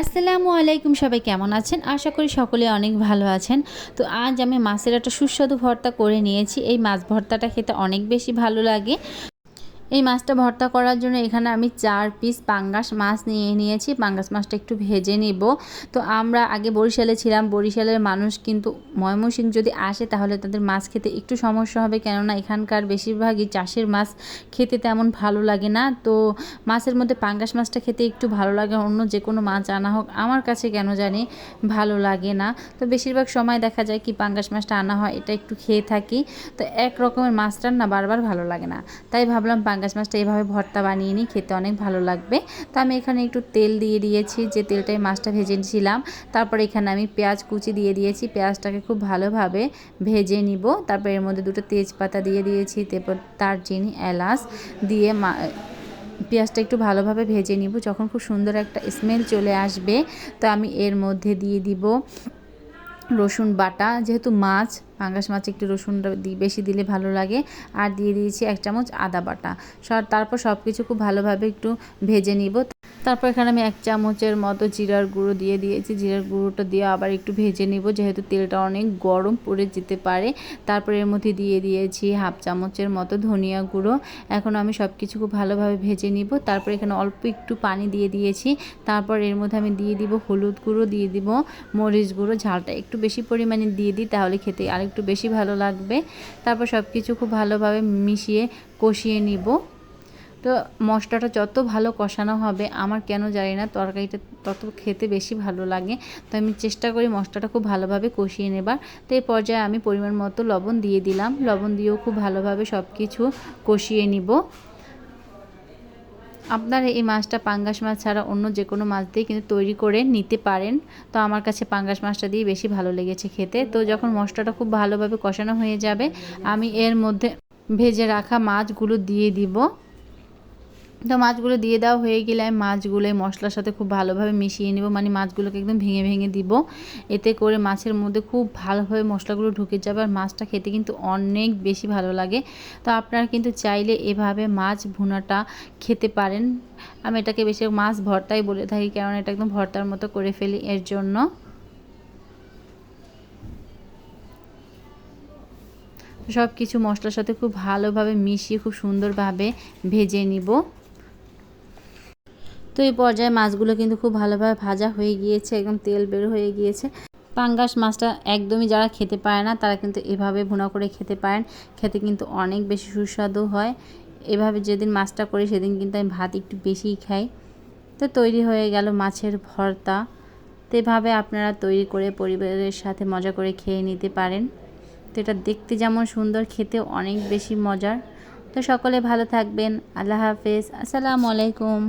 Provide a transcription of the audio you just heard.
আসসালামু আলাইকুম, সবাই কেমন আছেন? আশা করি সকলে অনেক ভালো আছেন। তো আজ আমি মাছের একটা সুস্বাদু ভর্তা করে নিয়েছি। এই মাছ ভর্তাটা খেতে অনেক বেশি ভালো লাগে। এই মাছটা ভর্তা করার জন্য এখানে আমি চার পিস পাঙ্গাস মাছ নিয়ে নিয়েছি। পাঙ্গাস মাছটা একটু ভেজে নিব। তো আমরা আগে বরিশালে ছিলাম। বরিশালের মানুষ কিন্তু ময়মনসিং যদি আসে তাহলে তাদের মাছ খেতে একটু সমস্যা হবে। কেননা এখানকার বেশিরভাগই চাষের মাছ খেতে তেমন ভালো লাগে না। তো মাছের মধ্যে পাঙ্গাস মাছটা খেতে একটু ভালো লাগে। অন্য যে কোনো মাছ আনা হোক, আমার কাছে কেন জানি ভালো লাগে না। তো বেশিরভাগ সময় দেখা যায় কি পাঙ্গাস মাছটা আনা হয়, এটা একটু খেয়ে থাকি। তো এক রকমের মাছটার না বারবার ভালো লাগে না। তাই ভাবলাম পাঙ্গাস মাছটা এভাবে ভর্তা বানিয়ে নিই, খেতে অনেক ভালো লাগবে। তো আমি এখানে একটু তেল দিয়ে দিয়েছি, যে তেলটাই মাছটা ভেজেছিলাম তারপর এখানে আমি পেঁয়াজ কুচি দিয়ে দিয়েছি, পেঁয়াজটাকে খুব ভালোভাবে ভেজে নিব। তারপর এর মধ্যে দুটো তেজপাতা দিয়ে দিয়েছি, তারপর দারচিনি, এলাচ দিয়ে মা পেঁয়াজটা একটু ভালোভাবে ভেজে নিব। যখন খুব সুন্দর একটা স্মেল চলে আসবে, তো আমি এর মধ্যে দিয়ে দিব রসুন বাটা। যেহেতু মাছ পাঙ্গাস মাছে একটু রসুনটা বেশি দিলে ভালো লাগে। আর দিয়ে দিয়েছি এক চামচ আদা বাটা। তারপর সব কিছু খুব ভালোভাবে একটু ভেজে নিব। তারপর এখানে আমি এক চামচের মতো জিরার গুঁড়ো দিয়ে দিয়েছি। জিরার গুঁড়োটা দিয়ে আবার একটু ভেজে নিব, যেহেতু তেলটা অনেক গরম পড়ে যেতে পারে। তারপর এর মধ্যে দিয়ে দিয়েছি হাফ চামচের মতো ধনিয়া গুঁড়ো। এখন আমি সব কিছু খুব ভালোভাবে ভেজে নিব। তারপর এখানে অল্প একটু পানি দিয়ে দিয়েছি। তারপর এর মধ্যে আমি দিয়ে দিব হলুদ গুঁড়ো, দিয়ে দিব মরিচ গুঁড়ো, ঝালটা একটু বেশি পরিমাণে দিয়ে দিই, তাহলে খেতে আর একটু বেশি ভালো লাগবে। তারপর সব কিছু খুব ভালোভাবে মিশিয়ে কষিয়ে নিব। তো মশলাটা যত ভালো কষানো হবে, আমার কেন জানি না তরকারিটা তত খেতে বেশি ভালো লাগে। তো আমি চেষ্টা করি মশলাটা খুব ভালোভাবে কষিয়ে নেবার। তো এই পর্যায়ে আমি পরিমাণ মতো লবণ দিয়ে দিলাম। লবণ দিয়েও খুব ভালোভাবে সব কিছু কষিয়ে নিব। আপনারা এই মাছটা পাঙ্গাস মাছ ছাড়া অন্য যে কোনো মাছ দিয়ে কিন্তু তৈরি করে নিতে পারেন। তো আমার কাছে পাঙ্গাস মাছটা দিয়ে বেশি ভালো লেগেছে খেতে। তো যখন মশলাটা খুব ভালোভাবে কষানো হয়ে যাবে, আমি এর মধ্যে ভেজে রাখা মাছগুলো দিয়ে দিব। তো মাছগুলো দিয়ে দেওয়া হয়ে গেলে আমি মাছগুলো মশলার সাথে খুব ভালোভাবে মিশিয়ে নেব। মানে মাছগুলোকে একদম ভেঙে ভেঙে দিব। এতে করে মাছের মধ্যে খুব ভালোভাবে মশলাগুলো ঢুকে যাবে আর মাছটা খেতে কিন্তু অনেক বেশি ভালো লাগে। তো আপনারা কিন্তু চাইলে এভাবে মাছ ভুনাটা খেতে পারেন। আমি এটাকে বেশি মাছ ভর্তাই বলে থাকি, কারণ এটা একদম ভর্তার মতো করে ফেলি এর জন্য। সব কিছু মশলার সাথে খুব ভালোভাবে মিশিয়ে খুব সুন্দরভাবে ভেজে নিব। তো এই পর্যায়ে মাছগুলো কিন্তু খুব ভালোভাবে ভাজা হয়ে গিয়েছে, একদম তেল বের হয়ে গিয়েছে। পাঙ্গাস মাছটা একদমই যারা খেতে পারে না, তারা কিন্তু এভাবে ভুনা করে খেতে পারেন। খেতে কিন্তু অনেক বেশি সুস্বাদু হয়। এভাবে যেদিন মাছটা করি, সেদিন কিন্তু আমি ভাত একটু বেশিই খাই। তো তৈরি হয়ে গেল মাছের ভর্তা। তো এভাবে আপনারা তৈরি করে পরিবারের সাথে মজা করে খেয়ে নিতে পারেন। তো এটা দেখতে যেমন সুন্দর খেতে অনেক বেশি মজার। তো সকলে ভালো থাকবেন। আল্লাহ হাফেজ। আসসালামু আলাইকুম।